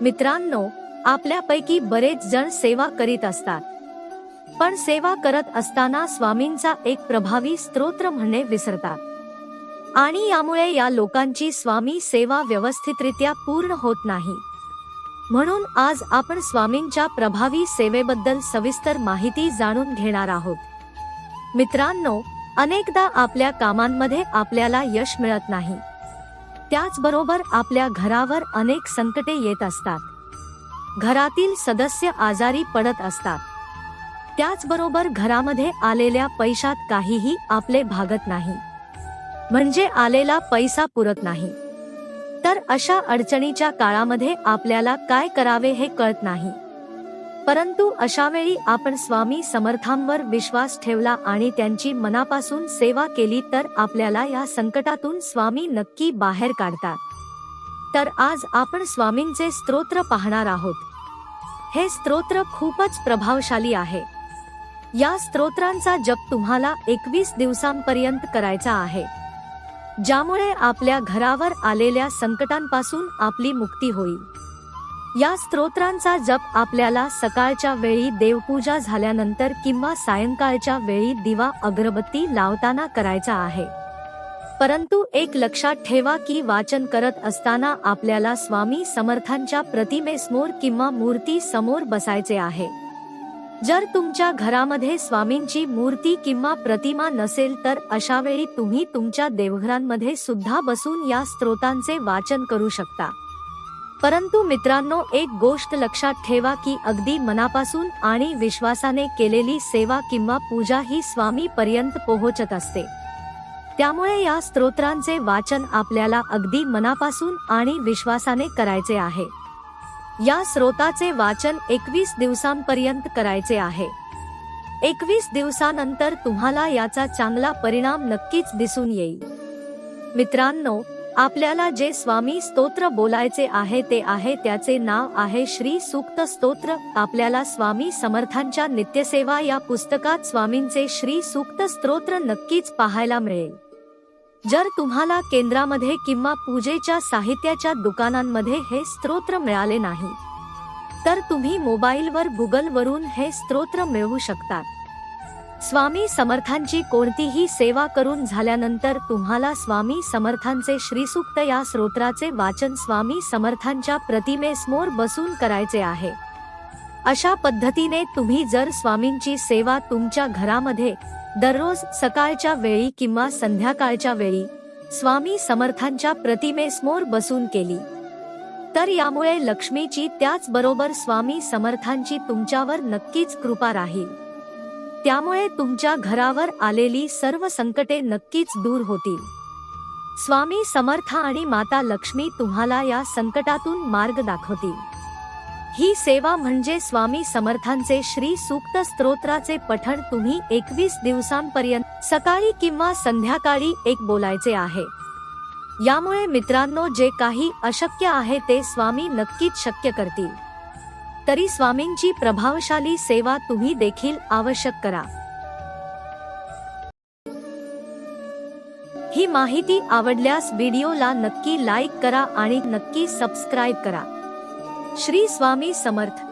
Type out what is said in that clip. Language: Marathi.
मित्रांनो आपल्यापैकी बरेच जण सेवा करीत असतात. पण सेवा करत असताना स्वामींचा एक प्रभावी स्तोत्र म्हणणे विसरतात. आणि यामुळे या लोकांची स्वामी सेवा व्यवस्थितरित्या पूर्ण होत नाही. म्हणून आज आपण स्वामींच्या प्रभावी सेवेबद्दल सविस्तर माहिती जाणून घेणार आहोत. मित्रांनो अनेकदा आपल्या कामांमध्ये आपल्याला यश मिळत नाही. त्याचबरोबर आपल्या घरावर अनेक संकटे येत असतात. घरातील सदस्य आजारी पडत असतात. त्याचबरोबर घरामध्ये आलेल्या पैशात काहीही आपले भागत नाही. म्हणजे आलेला पैसा पुरत नाही. तर अशा अडचणीच्या काळामध्ये आपल्याला काय करावे हे कळत नाही. परंतु अशावेळी आपण स्वामी समर्थांवर विश्वास ठेवला आणि त्यांची मनापासून सेवा केली तर आपल्याला या संकटातून स्वामी नक्की बाहेर काढतात. तर आज आपण स्वामींचे स्तोत्र पाहणार आहोत. हे स्तोत्र खूपच प्रभावशाली आहे. या स्तोत्रांचा जप तुम्हाला एकवीस दिवसांपर्यंत करायचा आहे. ज्यामुळे आपल्या घरावर आलेल्या संकटांपासून आपली मुक्ती होईल. या स्तोत्रांचा जप आपल्याला सकाळच्या वेळी देवपूजा झाल्यानंतर किंवा सायंकाळच्या वेळी दिवा अगरबत्ती लावताना करायचा आहे. परंतु एक लक्षात ठेवा की वाचन करत असताना आपल्याला स्वामी समर्थांच्या प्रतिमेसमोर किंवा मूर्ती समोर बसायचे आहे. जर तुमच्या घरामध्ये स्वामींची मूर्ती किंवा प्रतिमा नसेल तर अशा वेळी तुम्ही तुमच्या देवघरांमध्ये सुद्धा बसून या स्त्रोतांचे वाचन करू शकता. परंतु मित्रांनो एक गोष्ट लक्षात ठेवा की अगदी मनापासून आणि विश्वासाने केलेली सेवा किंवा पूजा ही स्वामी पर्यंत पोहोचत असते. त्यामुळे या स्तोत्रांचे वाचन आपल्याला अगदी मनापासून आणि विश्वासाने करायचे आहे. या स्रोताचे वाचन एकवीस दिवसांपर्यंत करायचे आहे. एकवीस दिवसानंतर तुम्हाला याचा चांगला परिणाम नक्कीच दिसून येईल. मित्रांनो आपल्याला जे स्वामी स्तोत्र बोलायचे आहे ते आहे त्याचे नाव आहे श्री सूक्त स्तोत्र. आपल्याला स्वामी समर्थांच्या नित्यसेवा या पुस्तकात स्वामींचे श्री सूक्त स्तोत्र नक्कीच पाहायला मिळेल. जर तुम्हाला केंद्रामध्ये किंवा पूजेच्या साहित्याच्या दुकानांमध्ये हे स्तोत्र मिळाले नाही तर तुम्ही मोबाईलवर गुगलवरून हे स्तोत्र मिळवू शकतात. स्वामी समर्थांची कोणतीही सेवा करून झाल्यानंतर तुम्हाला स्वामी समर्थांचे श्रीसूक्त या स्रोत्राचे वाचन स्वामी समर्थांच्या प्रतिमेसमोर बसून करायचे आहे. अशा पद्धतीने तुम्ही जर स्वामींची सेवा तुमच्या घरामध्ये दररोज सकाळच्या वेळी किंवा संध्याकाळच्या वेळी स्वामी समर्थांच्या प्रतिमेसमोर बसून केली. तर यामुळे लक्ष्मीची त्याचबरोबर स्वामी समर्थांची तुमच्यावर नक्कीच कृपा राहील. त्यामुळे तुमच्या घरावर आलेली सर्व संकटे नक्कीच दूर होतील. स्वामी समर्थ आणि माता लक्ष्मी तुम्हाला या संकटातून मार्ग दाखवतील. ही सेवा म्हणजे स्वामी समर्थांचे श्री सूक्त स्तोत्राचे पठण तुम्ही एकवीस दिवसांपर्यंत सकाळी किंवा संध्याकाळी एक बोलायचे आहे. यामुळे मित्रांनो जे काही अशक्य आहे ते स्वामी नक्कीच शक्य करतील. तरी स्वामींची प्रभावशाली सेवा तुम्ही देखील आवश्यक करा. ही माहिती आवडल्यास व्हिडिओला नक्की लाईक करा आणि नक्की सबस्क्राईब करा. श्री स्वामी समर्थ.